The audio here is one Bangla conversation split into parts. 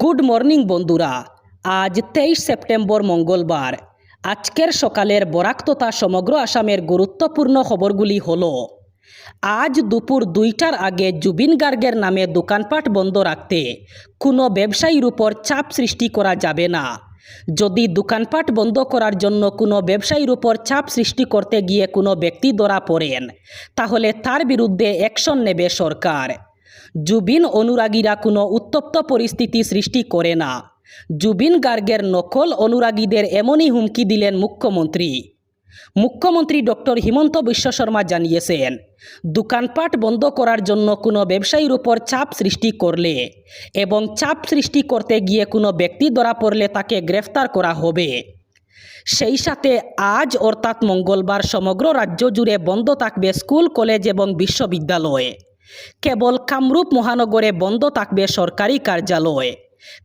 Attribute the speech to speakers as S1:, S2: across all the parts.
S1: গুড মর্নিং বন্ধুরা। আজ তেইশ সেপ্টেম্বর মঙ্গলবার। আজকের সকালের বরাক তথা সমগ্র আসামের গুরুত্বপূর্ণ খবরগুলি হল, আজ দুপুর দুইটার আগে জুবিন গার্গের নামে দোকানপাট বন্ধ রাখতে কোনো ব্যবসায়ীর উপর চাপ সৃষ্টি করা যাবে না। যদি দোকানপাট বন্ধ করার জন্য কোনো ব্যবসায়ীর উপর চাপ সৃষ্টি করতে গিয়ে কোনো ব্যক্তি ধরা পড়েন, তাহলে তার বিরুদ্ধে অ্যাকশন নেবে সরকার। জুবিন অনুরাগীরা কোনো উত্তপ্ত পরিস্থিতি সৃষ্টি করে না। জুবিন গার্গের নকল অনুরাগীদের এমনই হুমকি দিলেন মুখ্যমন্ত্রী। মুখ্যমন্ত্রী ডক্টর হিমন্ত বিশ্ব শর্মা জানিয়েছেন, দোকানপাট বন্ধ করার জন্য কোনো ব্যবসায়ীর উপর চাপ সৃষ্টি করলে এবং চাপ সৃষ্টি করতে গিয়ে কোনো ব্যক্তি ধরা পড়লে তাকে গ্রেফতার করা হবে। সেই সাথে আজ অর্থাৎ মঙ্গলবার সমগ্র রাজ্য জুড়ে বন্ধ থাকবে স্কুল, কলেজ এবং বিশ্ববিদ্যালয়। কেবল কামরূপ মহানগরে বন্ধ থাকবে সরকারি কার্যালয়।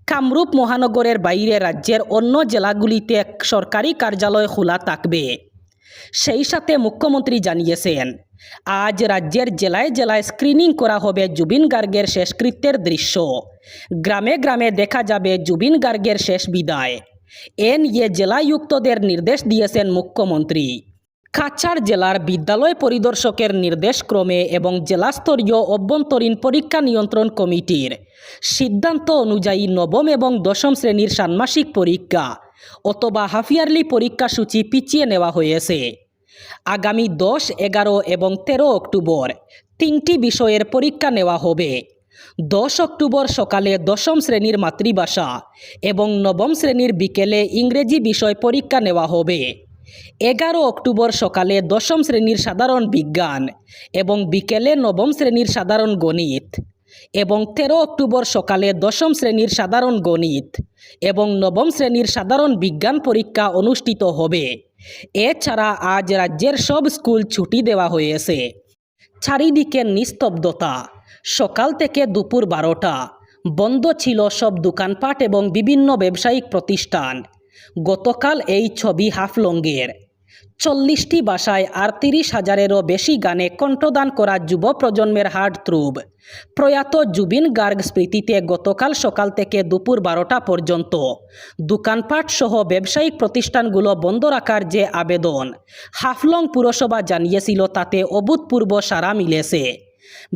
S1: কামরূপ মহানগরের বাইরে রাজ্যের অন্য জেলাগুলিতে সরকারি কার্যালয় খোলা থাকবে। সেই সাথে মুখ্যমন্ত্রী জানিয়েছেন, আজ রাজ্যের জেলায় জেলায় স্ক্রিনিং করা হবে জুবিন গার্গের শেষকৃত্যের দৃশ্য। গ্রামে গ্রামে দেখা যাবে জুবিন গার্গের শেষ বিদায়। এ নিয়ে জেলায়ুক্তদের নির্দেশ দিয়েছেন মুখ্যমন্ত্রী। কাছাড় জেলার বিদ্যালয় পরিদর্শকের নির্দেশক্রমে এবং জেলাস্তরীয় অভ্যন্তরীণ পরীক্ষা নিয়ন্ত্রণ কমিটির সিদ্ধান্ত অনুযায়ী নবম এবং দশম শ্রেণির ষান্মাসিক পরীক্ষা অথবা হাফিয়ারলি পরীক্ষা সূচি পিছিয়ে নেওয়া হয়েছে। আগামী দশ, এগারো এবং তেরো অক্টোবর তিনটি বিষয়ের পরীক্ষা নেওয়া হবে। দশ অক্টোবর সকালে দশম শ্রেণির মাতৃভাষা এবং নবম শ্রেণির বিকেলে ইংরেজি বিষয় পরীক্ষা নেওয়া হবে। এগারো অক্টোবর সকালে দশম শ্রেণির সাধারণ বিজ্ঞান এবং বিকেলে নবম শ্রেণির সাধারণ গণিত এবং তেরো অক্টোবর সকালে দশম শ্রেণির সাধারণ গণিত এবং নবম শ্রেণির সাধারণ বিজ্ঞান পরীক্ষা অনুষ্ঠিত হবে। এছাড়া আজ রাজ্যের সব স্কুল ছুটি দেওয়া হয়েছে। চারিদিকে নিস্তব্ধতা। সকাল থেকে দুপুর বারোটা। বন্ধ ছিল সব দোকানপাট এবং বিভিন্ন ব্যবসায়িক প্রতিষ্ঠান। গতকাল এই ছবি হাফলংয়ের। চল্লিশটি ভাষায় আটত্রিশ হাজারেরও বেশি গানে কণ্ঠদান করা যুব প্রজন্মের হার্ট থ্রুব। প্রয়াত জুবিন গার্গ স্মৃতিতে গতকাল সকাল থেকে দুপুর বারোটা পর্যন্ত দোকানপাট সহ ব্যবসায়িক প্রতিষ্ঠানগুলো বন্ধ রাখার যে আবেদন, হাফলং পুরসভা জানিয়েছিল তাতে অভূতপূর্ব সাড়া মিলেছে।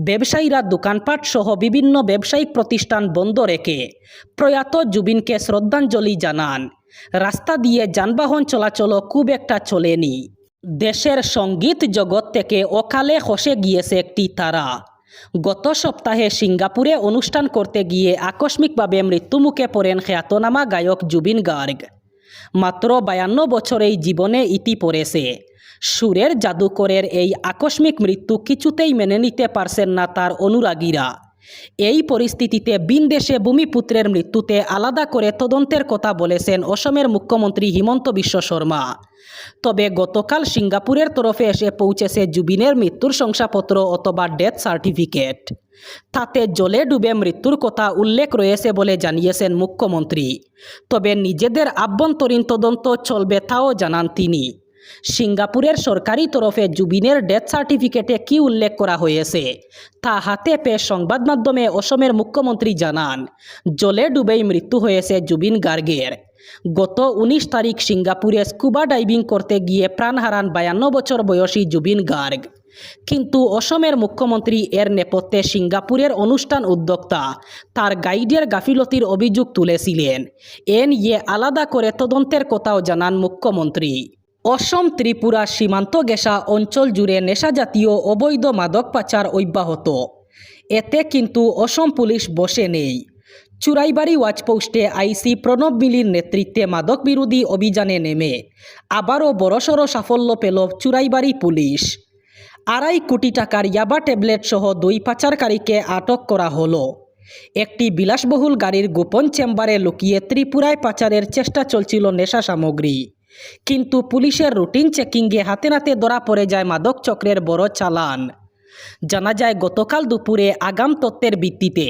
S1: ব্যবসায়ীরা দোকানপাট সহ বিভিন্ন ব্যবসায়িক প্রতিষ্ঠান বন্ধ রেখে প্রয়াত জুবিনকে শ্রদ্ধাঞ্জলি জানান। রাস্তা দিয়ে যানবাহন চলাচল খুব একটা চলেনি। দেশের সংগীত জগৎ থেকে অকালে খসে গিয়েছে একটি তারা। গত সপ্তাহে সিঙ্গাপুরে অনুষ্ঠান করতে গিয়ে আকস্মিকভাবে মৃত্যুমুখে পড়েন খ্যাতনামা গায়ক জুবিন গার্গ। মাত্র বায়ান্ন বছরেই জীবনে ইতি পড়েছে। সুরের জাদুকরের এই আকস্মিক মৃত্যু কিছুতেই মেনে নিতে পারছেন না তার অনুরাগীরা। এই পরিস্থিতিতে বিনদেশে ভূমিপুত্রের মৃত্যুতে আলাদা করে তদন্তের কথা বলেছেন অসমের মুখ্যমন্ত্রী হিমন্ত বিশ্ব শর্মা। তবে গতকাল সিঙ্গাপুরের তরফে এসে পৌঁছেছে জুবিনের মৃত্যুর শংসাপত্র অথবা ডেথ সার্টিফিকেট। তাতে জলে ডুবে মৃত্যুর কথা উল্লেখ রয়েছে বলে জানিয়েছেন মুখ্যমন্ত্রী। তবে নিজেদের আভ্যন্তরীণ তদন্ত চলবে তাও জানান তিনি। সিঙ্গাপুরের সরকারি তরফে জুবিনের ডেথ সার্টিফিকেটে কি উল্লেখ করা হয়েছে, তা হাতে পেয়ে সংবাদ মাধ্যমে অসমের মুখ্যমন্ত্রী জানান, জলে ডুবেই মৃত্যু হয়েছে জুবিন গার্গের। গত উনিশ তারিখ সিঙ্গাপুরে স্কুবা ডাইভিং করতে গিয়ে প্রাণ হারান বায়ান্ন বছর বয়সী জুবিন গার্গ। কিন্তু অসমের মুখ্যমন্ত্রী এর নেপথ্যে সিঙ্গাপুরের অনুষ্ঠান উদ্যোক্তা তার গাইডের গাফিলতির অভিযোগ তুলেছিলেন। এ নিয়ে আলাদা করে তদন্তের কথাও জানান মুখ্যমন্ত্রী। অসম ত্রিপুরা সীমান্ত গেসা অঞ্চল জুড়ে নেশাজাতীয় অবৈধ মাদক পাচার অব্যাহত। এতে কিন্তু অসম পুলিশ বসে নেই। চুরাইবাড়ি ওয়াচপোস্টে আইসি প্রণব মিলির নেতৃত্বে মাদক বিরোধী অভিযানে নেমে। আবারও বড়সড় সাফল্য পেল চুরাইবাড়ি পুলিশ। আড়াই কোটি টাকার ইয়াবা ট্যাবলেট সহ দুই পাচারকারীকে আটক করা হলো। একটি বিলাসবহুল গাড়ির গোপন চেম্বারে লুকিয়ে ত্রিপুরায় পাচারের চেষ্টা চলছিল নেশা সামগ্রী। কিন্তু পুলিশের রুটিন চেকিংয়ে হাতে নাতে ধরা পড়ে যায় মাদক চক্রের বড় চালান। জানা যায়, গতকাল দুপুরে আগাম তত্ত্বের ভিত্তিতে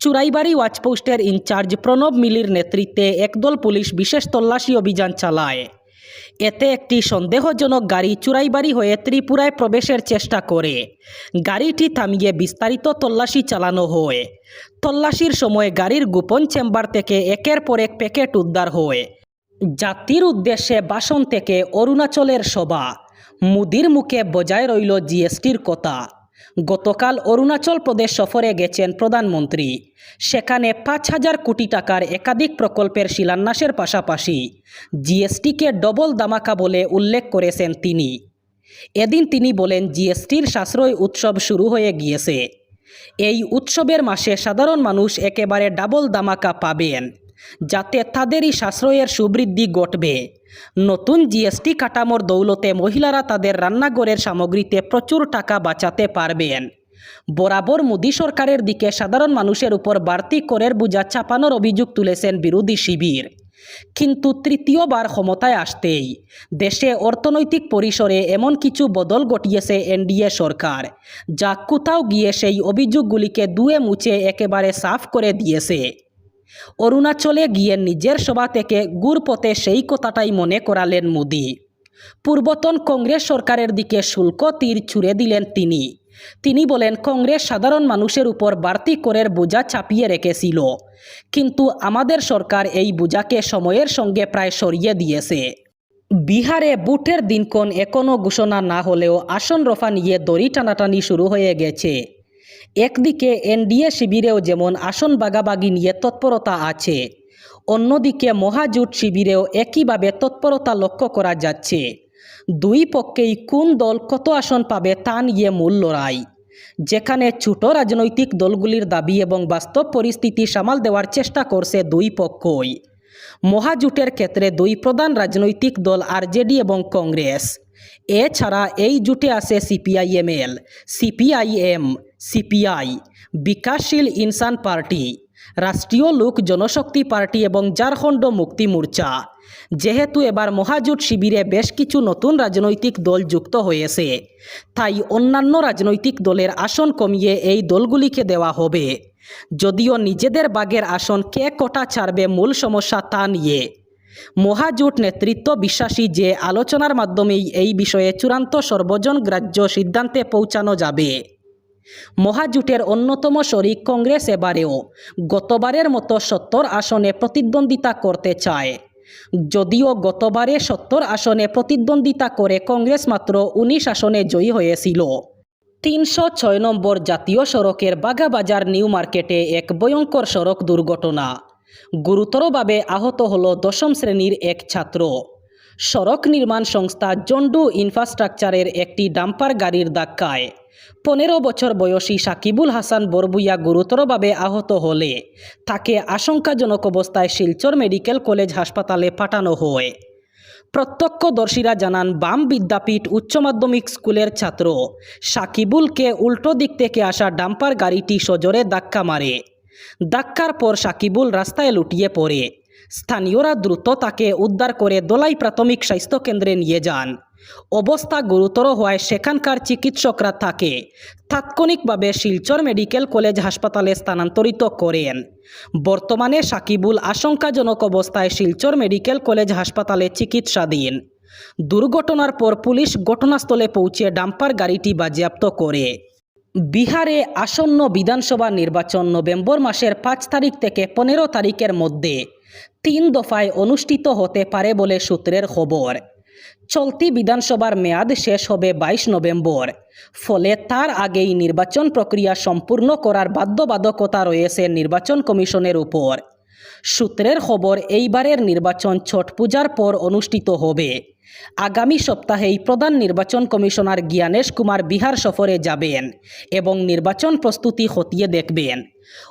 S1: চুরাইবাড়ি ওয়াচপোস্টের ইনচার্জ প্রণব মিলির নেতৃত্বে একদল পুলিশ বিশেষ তল্লাশি অভিযান চালায়। এতে একটি সন্দেহজনক গাড়ি চুরাইবাড়ি হয়ে ত্রিপুরায় প্রবেশের চেষ্টা করে। গাড়িটি থামিয়ে বিস্তারিত তল্লাশি চালানো হয়। তল্লাশির সময় গাড়ির গোপন চেম্বার থেকে একের পর এক প্যাকেট উদ্ধার হয়। জাতির উদ্দেশ্যে বাসন থেকে অরুণাচলের সভা মুদির মুখে বজায় রইল জিএসটির কথা। গতকাল অরুণাচল প্রদেশ সফরে গেছেন প্রধানমন্ত্রী। সেখানে পাঁচ হাজার কোটি টাকার একাধিক প্রকল্পের শিলান্যাসের পাশাপাশি জিএসটিকে ডবল দামাকা বলে উল্লেখ করেছেন তিনি। এদিন তিনি বলেন, জিএসটির সাশ্রয় উৎসব শুরু হয়ে গিয়েছে। এই উৎসবের মাসে সাধারণ মানুষ একেবারে ডাবল দামাকা পাবেন। যাতে তাদেরই সাশ্রয়ের সুবৃদ্ধি ঘটবে। নতুন জিএসটি কাঠামোর দৌলতে মহিলারা তাদের রান্নাঘরের সামগ্রীতে প্রচুর টাকা বাঁচাতে পারবেন। বরাবর মোদী সরকারের দিকে সাধারণ মানুষের উপর বাড়তি করের বোঝা চাপানোর অভিযোগ তুলেছেন বিরোধী শিবির। কিন্তু তৃতীয়বার ক্ষমতায় আসতেই দেশে অর্থনৈতিক পরিসরে এমন কিছু বদল ঘটিয়েছে এনডিএ সরকার, যা কোথাও গিয়ে সেই অভিযোগগুলিকে দুয়ে মুছে একেবারে সাফ করে দিয়েছে। অরুণাচলে গিয়ে নিজের সভা থেকে গুরপথে সেই কথাটাই মনে করালেন মোদি। পূর্বতন কংগ্রেস সরকারের দিকে শুল্ক তীর ছুড়ে দিলেন তিনি। তিনি বলেন, কংগ্রেস সাধারণ মানুষের উপর বাড়তি করের বোঝা চাপিয়ে রেখেছিল। কিন্তু আমাদের সরকার এই বোঝাকে সময়ের সঙ্গে প্রায় সরিয়ে দিয়েছে। বিহারে বুটের দিনক্ষণ এখনও ঘোষণা না হলেও আসন রফা নিয়ে দড়ি টানাটানি শুরু হয়ে গেছে। একদিকে এনডিএ শিবিরেও যেমন আসন বাগাবাগি নিয়ে তৎপরতা আছে, অন্যদিকে মহাজোট শিবিরেও একইভাবে তৎপরতা লক্ষ্য করা যাচ্ছে। দুই পক্ষেই কোন দল কত আসন পাবে তা নিয়ে মূল লড়াই, যেখানে ছোট রাজনৈতিক দলগুলির দাবি এবং বাস্তব পরিস্থিতি সামাল দেওয়ার চেষ্টা করছে দুই পক্ষই। মহাজোটের ক্ষেত্রে দুই প্রধান রাজনৈতিক দল আরজেডি এবং কংগ্রেস। এছাড়া এই জুটে আছে সিপিআইএমএল, সিপিআইএম সিপিআই, বিকাশশীল ইনসান পার্টি, রাষ্ট্রীয় লোক জনশক্তি পার্টি এবং ঝাড়খণ্ড মুক্তি মোর্চা। যেহেতু এবার মহাজোট শিবিরে বেশ কিছু নতুন রাজনৈতিক দল যুক্ত হয়েছে, তাই অন্যান্য রাজনৈতিক দলের আসন কমিয়ে এই দলগুলিকে দেওয়া হবে। যদিও নিজেদের বাগের আসন কে কটা ছাড়বে মূল সমস্যা তা নিয়ে। মহাজোট নেতৃত্ব বিশ্বাসী যে আলোচনার মাধ্যমেই এই বিষয়ে চূড়ান্ত সর্বজন গ্রাহ্য সিদ্ধান্তে পৌঁছানো যাবে। মহাজোটের অন্যতম শরিক কংগ্রেস এবারেও গতবারের মতো সত্তর আসনে প্রতিদ্বন্দ্বিতা করতে চায়। যদিও গতবারে সত্তর আসনে প্রতিদ্বন্দ্বিতা করে কংগ্রেস মাত্র উনিশ আসনে জয়ী হয়েছিল। তিনশো ছয় নম্বর জাতীয় সড়কের বাগাবাজার নিউ মার্কেটে এক ভয়ঙ্কর সড়ক দুর্ঘটনা। গুরুতরভাবে আহত হল দশম শ্রেণির এক ছাত্র। সড়ক নির্মাণ সংস্থা জন্ডু ইনফ্রাস্ট্রাকচারের একটি ডাম্পার গাড়ির ধাক্কায় পনেরো বছর বয়সী সাকিবুল হাসান বরবুইয়া গুরুতরভাবে আহত হলে তাকে আশঙ্কাজনক অবস্থায় শিলচর মেডিকেল কলেজ হাসপাতালে পাঠানো হয়। প্রত্যক্ষদর্শীরা জানান, বাম বিদ্যাপীঠ উচ্চ মাধ্যমিক স্কুলের ছাত্র সাকিবুলকে উল্টো দিক থেকে আসা ডাম্পার গাড়িটি সজোরে ধাক্কা মারে। ধাক্কার পর সাকিবুল রাস্তায় লুটিয়ে পড়ে। স্থানীয়রা দ্রুত তাকে উদ্ধার করে দোলাই প্রাথমিক স্বাস্থ্যকেন্দ্রে নিয়ে যান। অবস্থা গুরুতর হওয়ায় সেখানকার চিকিৎসকরা তাকে তাৎক্ষণিকভাবে শিলচর মেডিকেল কলেজ হাসপাতালে স্থানান্তরিত করেন। বর্তমানে সাকিবুল আশঙ্কাজনক অবস্থায় শিলচর মেডিকেল কলেজ হাসপাতালে চিকিৎসাধীন। দুর্ঘটনার পর পুলিশ ঘটনাস্থলে পৌঁছে ডাম্পার গাড়িটি বাজেয়াপ্ত করে। বিহারে আসন্ন বিধানসভা নির্বাচন নভেম্বর মাসের পাঁচ তারিখ থেকে পনেরো তারিখের মধ্যে তিন দফায় অনুষ্ঠিত হতে পারে বলে সূত্রের খবর। চলতি বিধানসভার মেয়াদ শেষ হবে বাইশ নভেম্বর। ফলে তার আগেই নির্বাচন প্রক্রিয়া সম্পূর্ণ করার বাধ্যবাধকতা রয়েছে নির্বাচন কমিশনের উপর। সূত্রের খবর, এইবারের নির্বাচন ছট পূজার পর অনুষ্ঠিত হবে। আগামী সপ্তাহেই প্রধান নির্বাচন কমিশনার জ্ঞানেশ কুমার বিহার সফরে যাবেন এবং নির্বাচন প্রস্তুতি খতিয়ে দেখবেন।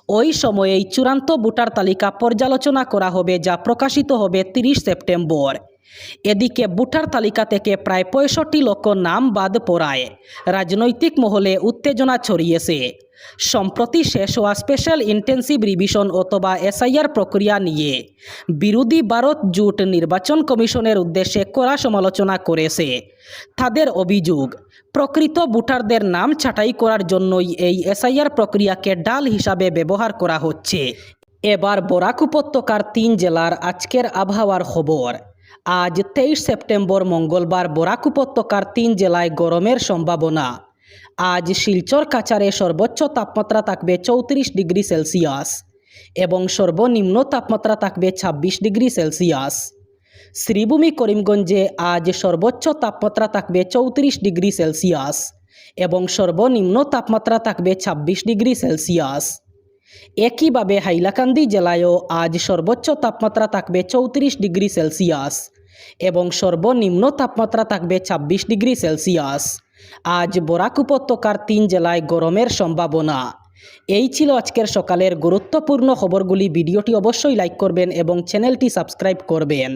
S1: ওই সময়েই চূড়ান্ত ভোটার তালিকা পর্যালোচনা করা হবে, যা প্রকাশিত হবে তিরিশ সেপ্টেম্বর। এদিকে ভোটার তালিকা থেকে প্রায় পঁয়ষট্টি লক্ষ নাম বাদ পড়ায়। রাজনৈতিক মহলে উত্তেজনা ছড়িয়েছে। সম্প্রতি শেষ হওয়া স্পেশাল ইন্টেন্সিভ রিভিশন অথবা এসআইআর প্রক্রিয়া নিয়ে বিরোধী ভারত জোট নির্বাচন কমিশনের উদ্দেশ্যে কড়া সমালোচনা করেছে। তাদের অভিযোগ, প্রকৃত ভোটারদের নাম ছাঁটাই করার জন্যই এই এসআইআর প্রক্রিয়াকে ডাল হিসাবে ব্যবহার করা হচ্ছে। এবার বরাক উপত্যকার তিন জেলার আজকের আবহাওয়ার খবর। আজ তেইশ সেপ্টেম্বর মঙ্গলবার বরাক উপত্যকার তিন জেলায় গরমের সম্ভাবনা। আজ শিলচর কাছারে সর্বোচ্চ তাপমাত্রা থাকবে চৌত্রিশ ডিগ্রি সেলসিয়াস এবং সর্বনিম্ন তাপমাত্রা থাকবে ছাব্বিশ ডিগ্রি সেলসিয়াস। শ্রীভূমি করিমগঞ্জে আজ সর্বোচ্চ তাপমাত্রা থাকবে চৌত্রিশ ডিগ্রি সেলসিয়াস এবং সর্বনিম্ন তাপমাত্রা থাকবে ছাব্বিশ ডিগ্রি সেলসিয়াস। একইভাবে হাইলাকান্দি জেলায়ও আজ সর্বোচ্চ তাপমাত্রা থাকবে চৌত্রিশ ডিগ্রি সেলসিয়াস এবং সর্বনিম্ন তাপমাত্রা থাকবে ছাব্বিশ ডিগ্রি সেলসিয়াস। আজ বরাক উপত্যকার তিন জেলায় গরমের সম্ভাবনা। এই ছিল আজকের সকালের গুরুত্বপূর্ণ খবরগুলি। ভিডিওটি অবশ্যই লাইক করবেন এবং চ্যানেলটি সাবস্ক্রাইব করবেন।